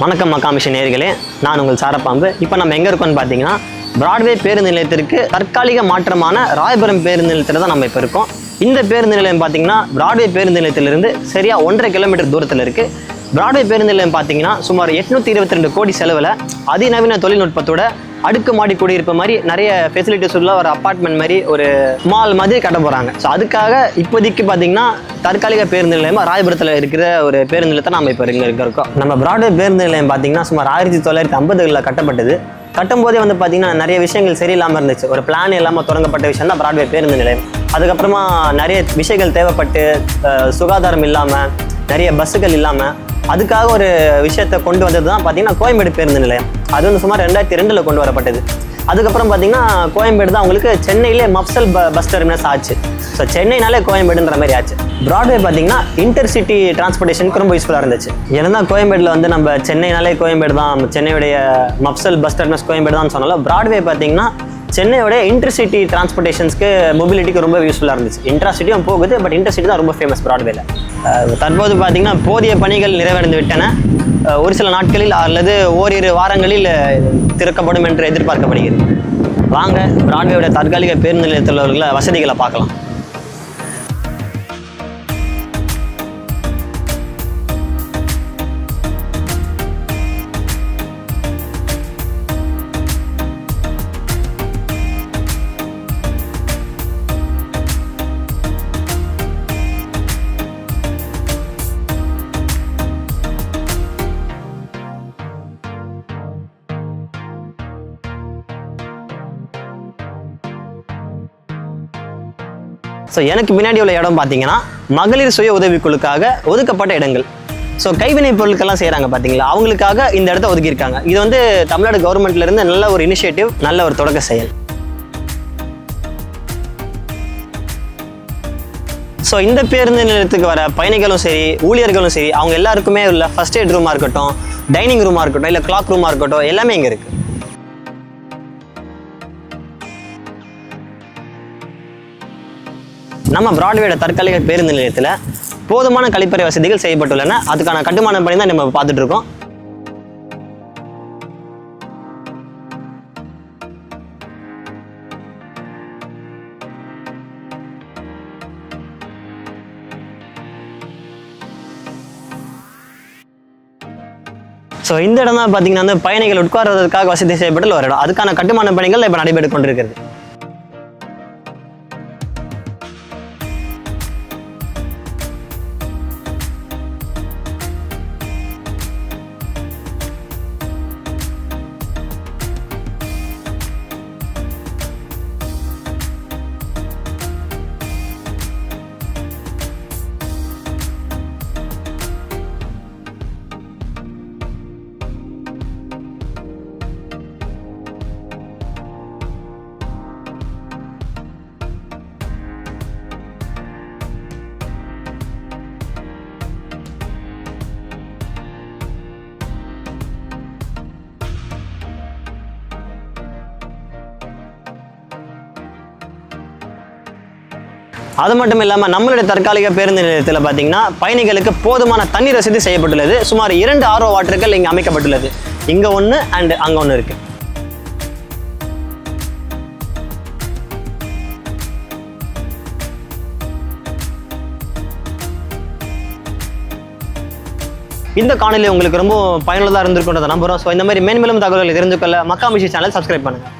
வணக்கம் மக்காமிஷன் நேர்களே நான் உங்கள் சாரப்பாம்பு. இப்போ நம்ம எங்கே இருக்கோம்னு பார்த்தீங்கன்னா பிராட்வே பேருந்து நிலையத்திற்கு தற்காலிக மாற்றமான ராயபுரம் பேருந்து நிலையத்தில் தான் நம்ம இப்போ இருக்கோம். இந்த பேருந்து நிலையம் பார்த்தீங்கன்னா பிராட்வே பேருந்து நிலையத்திலிருந்து சரியாக ஒன்றரை கிலோமீட்டர் தூரத்தில் இருக்குது பிராட்வே பேருந்து நிலையம் பார்த்தீங்கன்னா சுமார் எட்நூற்றி இருபத்தி ரெண்டு கோடி செலவில் அதிநவீன தொழில்நுட்பத்தோட அடுக்குமாடி குடியிருப்பு மாதிரி நிறைய ஃபெசிலிட்டிஸ் உள்ள ஒரு அப்பார்ட்மெண்ட் மாதிரி ஒரு மால் மாதிரி கட்ட போகிறாங்க ஸோ அதுக்காக இப்போதைக்கு பார்த்தீங்கன்னா தற்காலிக பேருந்து நிலையமாக ராயபுரத்தில் இருக்கிற ஒரு பேருந்து நிலையத்தை நம்ம இப்போ இங்கே இருக்கோம். நம்ம பிராட்வே பேருந்து நிலையம் பார்த்தீங்கன்னா சுமார் ஆயிரத்தி தொள்ளாயிரத்தி ஐம்பதுகளில் கட்டப்பட்டது. கட்டும்போதே வந்து பார்த்தீங்கன்னா நிறைய விஷயங்கள் சரியில்லாமல் இருந்துச்சு. ஒரு பிளான் இல்லாமல் தொடங்கப்பட்ட விஷயம் தான் பிராட்வே பேருந்து நிலையம். அதுக்கப்புறமா நிறைய விஷயங்கள் தேவைப்பட்டு சுகாதாரம் இல்லாமல் நிறைய பஸ்ஸுகள் இல்லாமல் அதுக்காக ஒரு விஷயத்தை கொண்டு வந்தது தான் பார்த்தீங்கன்னா கோயம்பேடு பேருந்து நிலையம். அது வந்து சுமார் ரெண்டாயிரத்தி ரெண்டில் கொண்டு வரப்பட்டது. அதுக்கப்புறம் பார்த்தீங்கன்னா கோயம்பேடு தான் உங்களுக்கு சென்னையிலே மப்சல் ப பஸ் டெர்மினஸ் ஆச்சு. ஸோ சென்னைனாலே கோயம்பேடுன்ற மாதிரி ஆச்சு. பிராட்வே பார்த்தீங்கன்னா இன்டர்சிட்டி டிரான்ஸ்போர்ட்டேஷனுக்கு ரொம்ப யூஸ்ஃபுல்லாக இருந்துச்சு. ஏன்னா கோயம்பேடில் வந்து நம்ம சென்னைனாலே கோயம்பேடு தான் சென்னையுடைய மப்சல் பஸ் டெர்மினஸ் கோயம்பேடு தான் சொன்னாலும் ப்ராட்வே பார்த்தீங்கன்னா சென்னையோட இன்டர்சிட்டி டிரான்ஸ்போர்ட்டேஷன்ஸ்க்கு மொபிலிட்டிக்கு ரொம்ப யூஸ்ஃபுல்லாக இருந்துச்சு. இன்ட்ராசிட்டியும் போகுது பட் இன்டர்சிட்டி தான் ரொம்ப ஃபேமஸ் ப்ராட்வேல தற்போது பார்த்தீங்கன்னா போதிய பணிகள் நிறைவடைந்து விட்டன. ஒரு சில நாட்களில் அல்லது ஓரிரு வாரங்களில் திறக்கப்படும் என்று எதிர்பார்க்கப்படுகிறது. வாங்க பிராட்வேயோட தற்காலிக பேருந்து நிலையத்தில் உள்ள வசதிகளை பார்க்கலாம். ஸோ எனக்கு பின்னாடி உள்ள இடம் பார்த்தீங்கன்னா மகளிர் சுய உதவிக்குழுக்காக ஒதுக்கப்பட்ட இடங்கள். ஸோ கைவினை பொருட்கள்லாம் செய்கிறாங்க பார்த்தீங்களா? அவங்களுக்காக இந்த இடத்த ஒதுக்கியிருக்காங்க. இது வந்து தமிழ்நாடு கவர்மெண்ட்லேருந்து நல்ல ஒரு இனிஷியேட்டிவ் நல்ல ஒரு தொடக்க செயல். ஸோ இந்த பேருந்து நிலையத்துக்கு வர பயணிகளும் சரி ஊழியர்களும் சரி அவங்க எல்லாருக்குமே உள்ள ஃபஸ்ட் எய்ட் ரூமாக இருக்கட்டும் டைனிங் ரூமாக இருக்கட்டும் இல்லை கிளாக் ரூமாக இருக்கட்டும் எல்லாமே இங்கே இருக்குது நம்ம பிராட்வேட தற்காலிக பேருந்து நிலையத்தில் போதுமான கழிப்பறை வசதிகள் செய்யப்பட்டுள்ளன. அதுக்கான கட்டுமான பணி தான் நம்ம பார்த்துட்டு இருக்கோம் ஸோ இந்த இடம் தான் பார்த்தீங்கன்னா வந்து பயணிகள் உட்கார்வதற்காக வசதி செய்யப்பட்டுள்ள ஒரு இடம். அதுக்கான கட்டுமான பணிகள் இப்போ நடைபெற்று கொண்டிருக்கிறது. அது மட்டும் இல்லாமல் நம்மளுடைய தற்காலிக பேருந்து நிலையத்தில் பார்த்தீங்கன்னா பயணிகளுக்கு போதுமான தண்ணீர் வசதி செய்யப்பட்டுள்ளது. சுமார் இரண்டு ஆர்வ வாட்டர்கள் இங்கே அமைக்கப்பட்டுள்ளது. இங்கே ஒன்று அண்ட் அங்கே ஒன்று இருக்குது இந்த காணொலி உங்களுக்கு ரொம்ப பயனுள்ளதாக இருந்திருக்குன்றதை நம்புகிறோம் ஸோ இந்த மாதிரி மேன்மேலும் தகவல்களை தெரிஞ்சுக்கொள்ள மக்கா மிஷி சேனல் சப்ஸ்கிரைப் பண்ணுங்கள்